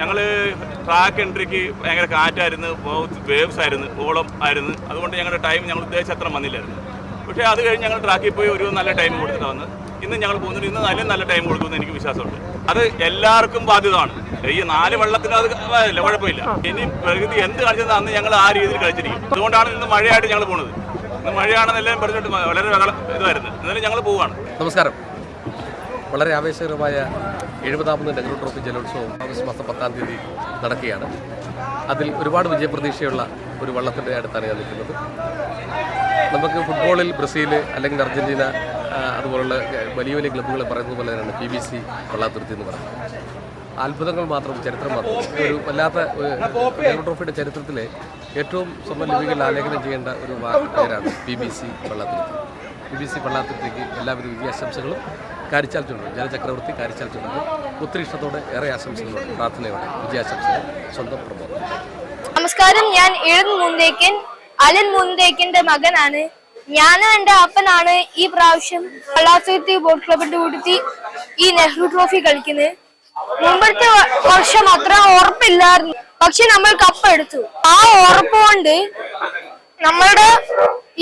ഞങ്ങൾ ട്രാക്ക് എൻട്രിക്ക് ഭയങ്കര കാറ്റായിരുന്നു വേവ്സ് ആയിരുന്നു ഓളം ആയിരുന്നു. അതുകൊണ്ട് ഞങ്ങളുടെ ടൈം ഞങ്ങൾ ഉദ്ദേശിച്ച അത്ര വന്നില്ലായിരുന്നു പക്ഷേ അത് കഴിഞ്ഞ് ഞങ്ങൾ ട്രാക്കിൽ പോയി ഒരു നല്ല ടൈം കൊടുത്തിട്ട് വന്ന് ഇന്ന് ഞങ്ങൾ പോകുന്നുണ്ട്. ഇന്ന് നല്ല നല്ല ടൈം കൊടുക്കുമെന്ന് എനിക്ക് വിശ്വാസമുണ്ട്. അത് എല്ലാവർക്കും ബാധ്യതമാണ് ഈ നാല് വെള്ളത്തിന് അത് കുഴപ്പമില്ല. ഇനി പ്രകൃതി എന്ത് കളിച്ചത് അന്ന് ഞങ്ങൾ ആ രീതിയിൽ കളിച്ചിരിക്കും. അതുകൊണ്ടാണ് ഇന്ന് മഴയായിട്ട് ഞങ്ങൾ പോകുന്നത് ഇന്ന് മഴയാണെന്നെല്ലാം പറഞ്ഞിട്ട് വളരെ ഇതായിരുന്നു. എന്നാലും ഞങ്ങൾ പോവുകയാണ് നമസ്കാരം. വളരെ ആവേശകരമായ എഴുപതാമത് നെഹ്റു ട്രോഫി ജലോത്സവം ഓഗസ്റ്റ് മാസം പത്താം തീയതി നടക്കുകയാണ്. അതിൽ ഒരുപാട് വിജയപ്രതീക്ഷയുള്ള ഒരു വള്ളത്തിന്റെ അടുത്താണ് ഞാൻ നിൽക്കുന്നത്. നമുക്ക് ഫുട്ബോളിൽ ബ്രസീൽ അല്ലെങ്കിൽ അർജന്റീന അതുപോലുള്ള വലിയ വലിയ ക്ലബ്ബുകൾ പറയുന്നത് പോലെ തന്നെയാണ് പി ബി സി വള്ളാതുരുത്തി എന്ന് പറയുന്നത്. അത്ഭുതങ്ങൾ മാത്രം ചരിത്രം മാത്രം. ഒരു വല്ലാത്ത നെഹ്റു ട്രോഫിയുടെ ചരിത്രത്തിലെ ഏറ്റവും സ്വർണലിപികൾ ആലേഖനം ചെയ്യേണ്ട ഒരു പേരാണ് P B C Vallathuruthi P B C വള്ളാത്തുരുത്തിക്ക് എല്ലാവിധ വിജയാശംസകളും. കാരിച്ചാൽ ചുണ്ടൻ ജലചക്രവർത്തി കാരിച്ചാൽ ചുണ്ടൻ ഒത്തിരി ഇഷ്ടത്തോടെ ഏറെ ആശംസകളോടെ പ്രാർത്ഥനയോടെ വിജയാശംസകൾ സ്വന്തം പ്രബോധം നമസ്കാരം. ഞാൻ എഴുൻ മുന്തേക്കൻ അലൻ മുന്തേക്കന്റെ മകനാണ്. ഞാനും എന്റെ അപ്പനാണ് ഈ പ്രാവശ്യം കലാസത്തി ബോട്ട് ക്ലബിന്റെ കൂട്ടത്തി ഈ നെഹ്റു ട്രോഫി കളിക്കുന്നത്. മുമ്പത്തെ വർഷം അത്ര ഉറപ്പില്ലായിരുന്നു. പക്ഷെ നമ്മൾ കപ്പ് എടുത്തു. ആ ഉറപ്പ് കൊണ്ട് നമ്മളുടെ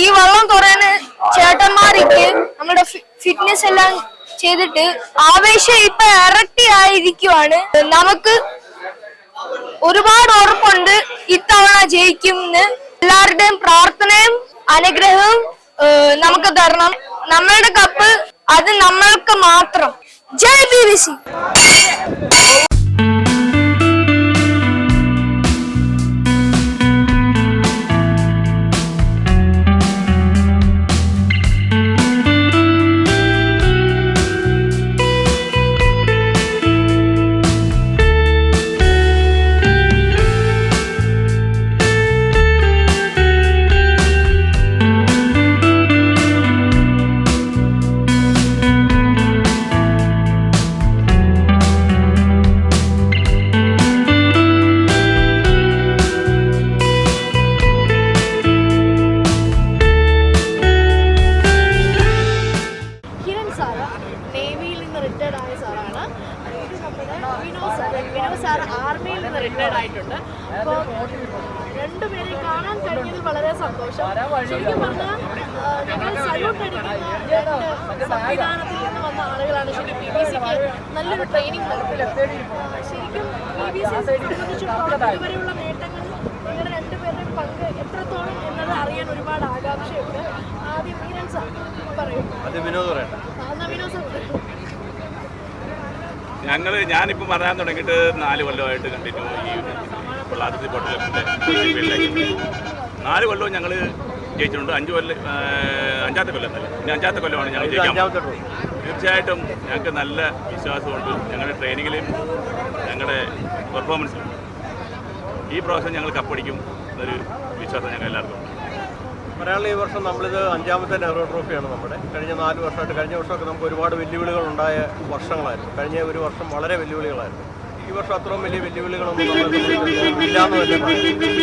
ഈ വള്ളം തുറന്ന് ചേട്ടന്മാർക്ക് നമ്മുടെ ഫിറ്റ്നസ് എല്ലാം ചെയ്തിട്ട് ആവേശം ഇപ്പൊ ഇരട്ടി ആയിരിക്കുവാണ് നമുക്ക് ഒരുപാട് ഉറപ്പുണ്ട് ഇത്തവണ ജയിക്കും എല്ലാവരുടെയും പ്രാർത്ഥനയും അനുഗ്രഹവും നമുക്ക് തരണം. നമ്മളുടെ കപ്പ് അത് നമ്മൾക്ക് മാത്രം. ജയ് ബി ബി രണ്ടുപേരെയും കാണാൻ കഴിഞ്ഞതിൽ വളരെ സന്തോഷം. ശരിക്കും പറഞ്ഞാൽ ഞങ്ങൾ സല്യൂട്ട് അടിക്കുന്ന സംവിധാനത്തിൽ നിന്ന് വന്ന ആളുകളാണ് ശരിക്കും പി ബി സിക്ക് നല്ലൊരു ട്രെയിനിങ് ശരിക്കും പി ബി സിയെ സംബന്ധിച്ചിടത്തോളം ഇതുവരെയുള്ള നേട്ടങ്ങൾ നിങ്ങളുടെ രണ്ടുപേരുടെയും പങ്ക് എത്രത്തോളം എന്നത് അറിയാൻ ഒരുപാട് ആകാംക്ഷയുണ്ട്. ആദ്യം കിരൺ സാർ പറയും. എന്നാ വിനോദ് സാർ പറയൂ. ഞങ്ങൾ ഞാനിപ്പോൾ പറയാൻ തുടങ്ങിയിട്ട് നാല് കൊല്ലമായിട്ട് കണ്ടിന്യൂ ഈ പൊള്ളാത്തി ബോട്ടിലെ ഫീൽഡിലേക്ക് നാല് കൊല്ലവും ഞങ്ങൾ ജയിച്ചിട്ടുണ്ട്. അഞ്ച് കൊല്ലം അഞ്ചാമത്തെ കൊല്ലം എന്നല്ല ഇനി അഞ്ചാമത്തെ കൊല്ലമാണ് ഞങ്ങൾ ജയിക്കാൻ തീർച്ചയായിട്ടും ഞങ്ങൾക്ക് നല്ല വിശ്വാസമുണ്ട്. ഞങ്ങളുടെ ട്രെയിനിങ്ങിലും ഞങ്ങളുടെ പെർഫോമൻസിലും. ഈ പ്രാവശ്യം ഞങ്ങൾ കപ്പടിക്കും എന്നൊരു വിശ്വാസം ഞങ്ങൾ എല്ലാവർക്കും ഉണ്ട്. മലയാളം ഈ വർഷം നമ്മളിത് അഞ്ചാമത്തെ നെഹ്റു ട്രോഫിയാണ് നമ്മുടെ. കഴിഞ്ഞ നാല് വർഷമായിട്ട് കഴിഞ്ഞ വർഷമൊക്കെ നമുക്ക് ഒരുപാട് വെല്ലുവിളികൾ ഉണ്ടായ വർഷങ്ങളായിരുന്നു. കഴിഞ്ഞ ഒരു വർഷം വളരെ വെല്ലുവിളികളായിരുന്നു. ഈ വർഷം അത്രയും വലിയ വെല്ലുവിളികളൊന്നും ഇല്ലാന്ന് തന്നെ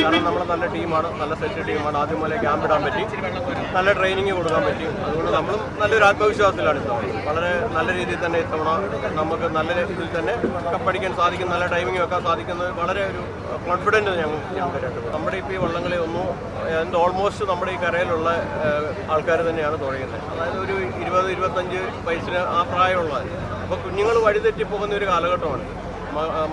കാരണം നമ്മൾ നല്ല ടീമാണ് നല്ല സെറ്റ് ടീമാണ്. ആദ്യം പോലെ ക്യാമ്പ് ഇടാൻ പറ്റി. നല്ല ട്രെയിനിങ് കൊടുക്കാൻ പറ്റി. അതുകൊണ്ട് നമ്മളും നല്ലൊരു ആത്മവിശ്വാസത്തിലാണ് ഇത്തവണ. വളരെ നല്ല രീതിയിൽ തന്നെ ഇത്തവണ നമുക്ക് നല്ല രീതിയിൽ തന്നെ പഠിക്കാൻ സാധിക്കും നല്ല ടൈമിംഗ് വെക്കാൻ സാധിക്കുന്നത് വളരെ ഒരു കോൺഫിഡന്റ് ഞങ്ങൾ ഞങ്ങൾക്ക് നമ്മുടെ ഇപ്പോൾ ഈ വള്ളങ്ങളെ ഒന്നും എന്ത് ഓൾമോസ്റ്റ് നമ്മുടെ ഈ കരയിലുള്ള ആൾക്കാർ തന്നെയാണ് തുടങ്ങുന്നത് അതായത് ഒരു ഇരുപത് ഇരുപത്തഞ്ച് വയസ്സിന് ആ പ്രായമുള്ള അപ്പോൾ കുഞ്ഞുങ്ങൾ വഴിതെറ്റി പോകുന്ന ഒരു കാലഘട്ടമാണ്.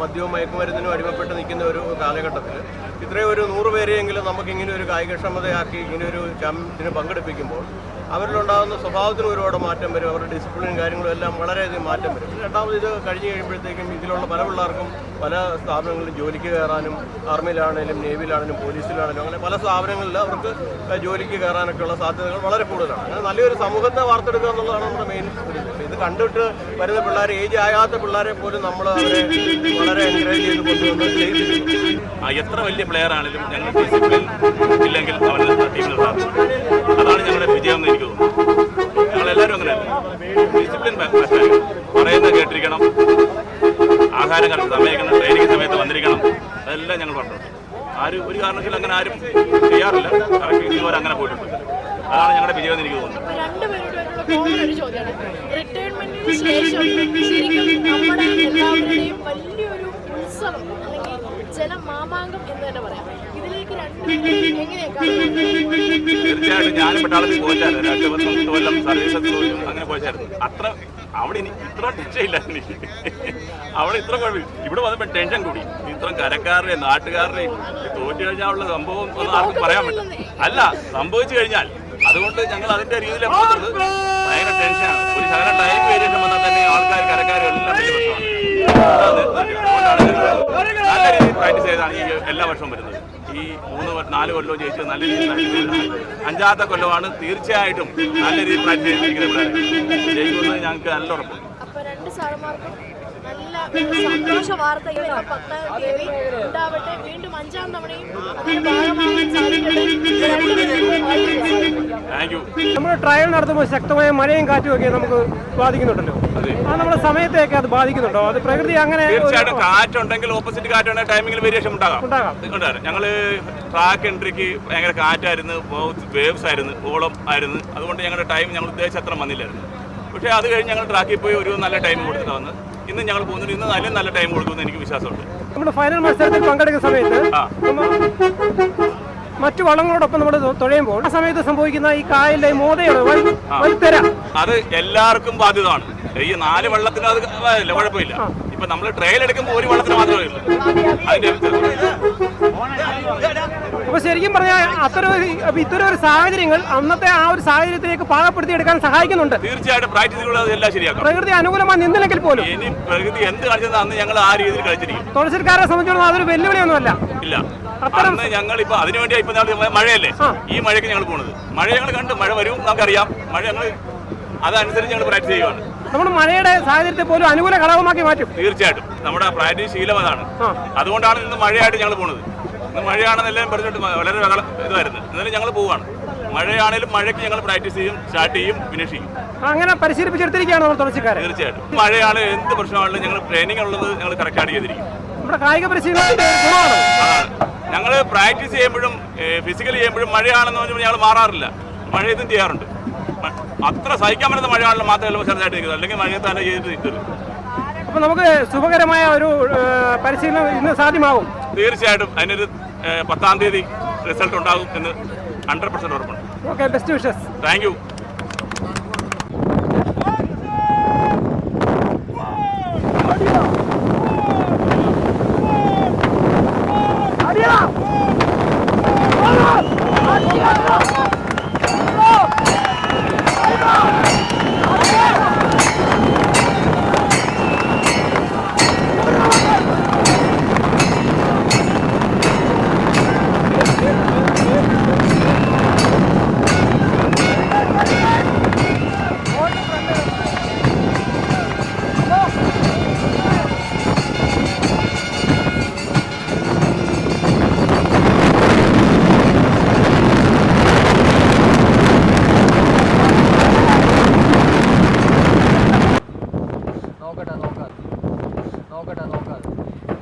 മദ്യവും മയക്കുമരുന്നിനും അടിമപ്പെട്ട് നിൽക്കുന്ന ഒരു കാലഘട്ടത്തിൽ ഇത്രയും ഒരു നൂറ് പേരെയെങ്കിലും നമുക്ക് ഇങ്ങനെ ഒരു കായികക്ഷമതയാക്കി ഇങ്ങനെ ഒരു ചാമ്പ്യത്തിന് പങ്കെടുപ്പിക്കുമ്പോൾ അവരിലുണ്ടാകുന്ന സ്വഭാവത്തിന് ഒരുപാട് മാറ്റം വരും. അവരുടെ ഡിസിപ്ലിനും കാര്യങ്ങളും എല്ലാം വളരെയധികം മാറ്റം വരും. രണ്ടാമത് ഇത് കഴിഞ്ഞ് കഴിയുമ്പോഴത്തേക്കും ഇതിലുള്ള പല പിള്ളേർക്കും പല സ്ഥാപനങ്ങളിലും ജോലിക്ക് കയറാനും ആർമിയിലാണെങ്കിലും നേവിയിലാണെങ്കിലും പോലീസിലാണെങ്കിലും അങ്ങനെ പല സ്ഥാപനങ്ങളിൽ അവർക്ക് ജോലിക്ക് കയറാനൊക്കെയുള്ള സാധ്യതകൾ വളരെ കൂടുതലാണ്. അങ്ങനെ നല്ലൊരു സമൂഹത്തെ വാർത്തെടുക്കുക എന്നുള്ളതാണ് നമ്മുടെ മെയിൻ ഒരു കണ്ടിട്ട് വരുന്ന പിള്ളേർ ഏജ് ആകാത്ത പിള്ളേരെ പോലും നമ്മൾ അവരെ വളരെ എൻകറേജ് ചെയ്ത് കൊണ്ടുവന്ന് ചെയ്തിട്ടുണ്ട് ആ എത്ര വലിയ പ്ലെയർ ആണെങ്കിലും ഞങ്ങൾ ഡിസിപ്ലിൻ ഇല്ലെങ്കിൽ ടീമിൽ അതാണ് ഞങ്ങളുടെ വിജയം എന്ന് എനിക്ക് തോന്നുന്നു ഞങ്ങളെല്ലാവരും അങ്ങനെയല്ല? ഡിസിപ്ലിൻ പറയുന്നത് കേട്ടിരിക്കണം. ആഹാരം കറക്റ്റ് സമയക്കണം ട്രെയിനിങ് സമയത്ത് വന്നിരിക്കണം. അതെല്ലാം ഞങ്ങൾ പറഞ്ഞിട്ടുണ്ട് ആരും ഒരു കാരണവശാലും അങ്ങനെ ആരും ചെയ്യാറില്ല. കറക്റ്റ് ഇതുവരെ അങ്ങനെ പോയിട്ടുണ്ട്. അതാണ് ഞങ്ങളുടെ വിജയം എന്ന് എനിക്ക് തോന്നുന്നത്. ജലമാമാങ്കം എന്ന് തന്നെ പറയാം. ഇതിലേക്ക് രണ്ട് തീർച്ചയായിട്ടും. ഞാൻ പട്ടാളത്തിൽ പോയിട്ടായിരുന്നു രണ്ട് എട്ട് കൊല്ലം സർവീസ് പോലും അങ്ങനെ പോയിട്ടായിരുന്നു അത്ര അവിടെ എനിക്ക് ഇത്ര ടെൻഷൻ ഇല്ല എനിക്ക്. അവിടെ ഇത്ര കുഴപ്പമില്ല. ഇവിടെ വന്നപ്പോൾ ടെൻഷൻ കൂടി. ഇത്ര കരക്കാരുടെ നാട്ടുകാരുടെ തോറ്റു കഴിഞ്ഞാലുള്ള സംഭവം ഒന്നും ആർക്കും പറയാൻ പറ്റില്ല. അല്ല സംഭവിച്ചു കഴിഞ്ഞാൽ അതുകൊണ്ട് ഞങ്ങൾ അതിന്റെ രീതിയിൽ പോകുന്നത് ഭയങ്കര ടെൻഷനാണ് ഒരു ശകലം ടൈം വേരിയേഷൻ വന്നാൽ തന്നെ ആൾക്കാർ കരക്കാരും എല്ലാം വലിയ പ്രശ്നമാണ്. പ്രാക്ടീസ് ചെയ്താണ് ഈ എല്ലാ വർഷവും വരുന്നത്. ഈ മൂന്ന് നാല് കൊല്ലവും ജയിച്ചത് നല്ല രീതിയിൽ അഞ്ചാമത്തെ കൊല്ലമാണ് തീർച്ചയായിട്ടും നല്ല രീതിയിൽ പ്രാക്ടീസ് ചെയ്തിരിക്കുന്നത് ഞങ്ങൾക്ക് നല്ല ഉറപ്പുണ്ട് നല്ല സന്തോഷ വാർത്തകൾ പത്താം തീയതി ഉണ്ടാവട്ടെ. വീണ്ടും അഞ്ചാം തവണയും നമ്മൾ ട്രയൽ നടത്തുമ്പോൾ ശക്തമായ മഴയും കാറ്റും ഒക്കെ നമുക്ക് ബാധിക്കുന്നുണ്ടല്ലോ. അതെ. നമ്മുടെ സമയത്തെയൊക്കെ അത് ബാധിക്കുന്നുണ്ടോ? അത് പ്രകൃതി അങ്ങനെ തീർച്ചയായിട്ടും കാറ്റുണ്ടെങ്കിൽ ഓപ്പോസിറ്റ് കാറ്റുണ്ടെങ്കിൽ ടൈമിംഗ് വേരിയേഷൻ ഉണ്ടാകാം. ഉണ്ടാകാം. ഞങ്ങൾ ട്രാക്ക് എൻട്രിക്ക് ഭയങ്കര കാറ്റായിരുന്നു വേവ്സ് ആയിരുന്നു ഓളം ആയിരുന്നു. അതുകൊണ്ട് ഞങ്ങളുടെ ടൈം ഞങ്ങൾ ഉദ്ദേശിച്ച അത്ര വന്നില്ലായിരുന്നു. പക്ഷേ അത് കഴിഞ്ഞ് ഞങ്ങൾ ട്രാക്കിൽ പോയി ഒരു നല്ല ടൈം കൊടുത്തിട്ടാണ് ഇന്ന് ഞങ്ങൾ പോകുന്നുണ്ട് ഇന്ന് നല്ല നല്ല ടൈം കൊടുക്കുമെന്ന് എനിക്ക് വിശ്വാസമുണ്ട്. നമ്മുടെ ഫൈനൽ മത്സരത്തിൽ പങ്കെടുക്കുന്ന സമയത്ത് മറ്റു വളങ്ങളോടൊപ്പം നമ്മൾ തുഴയുമ്പോൾ ആ സമയത്ത് സംഭവിക്കുന്ന ഈ കായലിലെ മോതയുടെ അത് എല്ലാവർക്കും ബാധ്യതമാണ് ഈ നാല് വെള്ളത്തിന് അത് കുഴപ്പമില്ല. ഇപ്പൊ നമ്മൾ ട്രെയിൽ എടുക്കുമ്പോൾ ഒരു വെള്ളത്തിന് മാത്രമേ ഉള്ളൂ. അതിന്റെ അപ്പൊ ശരിക്കും പറഞ്ഞാൽ അത്തരം ഇത്തരം ഒരു സാഹചര്യങ്ങൾ അന്നത്തെ ആ ഒരു സാഹചര്യത്തിലേക്ക് പാകപ്പെടുത്തി എടുക്കാൻ സഹായിക്കുന്നുണ്ട്. തീർച്ചയായിട്ടും പ്രകൃതി അനുകൂലമായി നിന്നില്ലെങ്കിൽ പോലും. പ്രകൃതി എന്ത് കളിച്ചത് അന്ന് ഞങ്ങൾ ആ രീതിയിൽ കളിച്ചിരിക്കും. തുളസിക്കാരെ സംബന്ധിച്ചിടത്തോളം അതൊരു വെല്ലുവിളിയൊന്നുമല്ല. ഇല്ല. അത്തരം ഞങ്ങൾ ഇപ്പൊ അതിനുവേണ്ടി ഇപ്പൊ മഴയല്ലേ? ഈ മഴയ്ക്ക് ഞങ്ങൾ പോണത്. മഴ ഞങ്ങൾ കണ്ട് മഴ വരും നമുക്കറിയാം. മഴ ഞങ്ങൾ അതനുസരിച്ച് ഞങ്ങൾ പ്രാക്ടീസ് ചെയ്യുവാണ്. നമ്മൾ മഴയുടെ സാഹചര്യത്തെ പോലും അനുകൂല ഘടകമാക്കി മാറ്റും. തീർച്ചയായിട്ടും. നമ്മുടെ പ്രാക്ടീസ് ശീലം അതാണ്. അതുകൊണ്ടാണ് ഇന്ന് മഴയായിട്ട് ഞങ്ങൾ പോണത്. ഇന്ന് മഴയാണെന്ന് എല്ലാം പറഞ്ഞിട്ട് വളരെ ഇതായിരുന്നു. എന്നാലും ഞങ്ങൾ പോവാണ്. മഴയാണെങ്കിലും മഴയ്ക്ക് ഞങ്ങൾ പ്രാക്ടീസ് ചെയ്യും സ്റ്റാർട്ട് ചെയ്യും ഫിനിഷ് ചെയ്യും. അങ്ങനെ പരിശീലിപ്പിച്ചെടുത്തിരിക്കുകയാണ് നമ്മൾ തീർച്ചയായിട്ടും. മഴയാണ് എന്ത് പ്രശ്നമാണെങ്കിലും ഞങ്ങൾ ട്രെയിനിങ് ഉള്ളത് ഞങ്ങൾ കറക്റ്റായിട്ട് ചെയ്തിരിക്കും. നമ്മുടെ കായിക പരിശീലനം ഞങ്ങൾ പ്രാക്ടീസ് ചെയ്യുമ്പോഴും ഫിസിക്കൽ ചെയ്യുമ്പോഴും മഴയാണെന്ന് പറഞ്ഞാൽ ഞങ്ങൾ മാറാറില്ല. മഴ ഇതും ചെയ്യാറുണ്ട്. അത്ര സഹിക്കാൻ പറ്റുന്ന മഴയാണല്ലോ മാത്രമല്ല ചെറുതായിട്ട് നിൽക്കുന്നത് അല്ലെങ്കിൽ മഴയെ തന്നെ ചെയ്തിട്ട് അപ്പൊ നമുക്ക് സുഖകരമായ ഒരു പരിശീലനം ഇന്ന് സാധ്യമാവും. തീർച്ചയായിട്ടും. അതിനൊരു പത്താം തീയതി റിസൾട്ട് ഉണ്ടാകും എന്ന് ഹൺഡ്രഡ് പെർസെന്റ് ഉറപ്പുണ്ട് okay best wishes thank you one.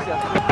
রাখছি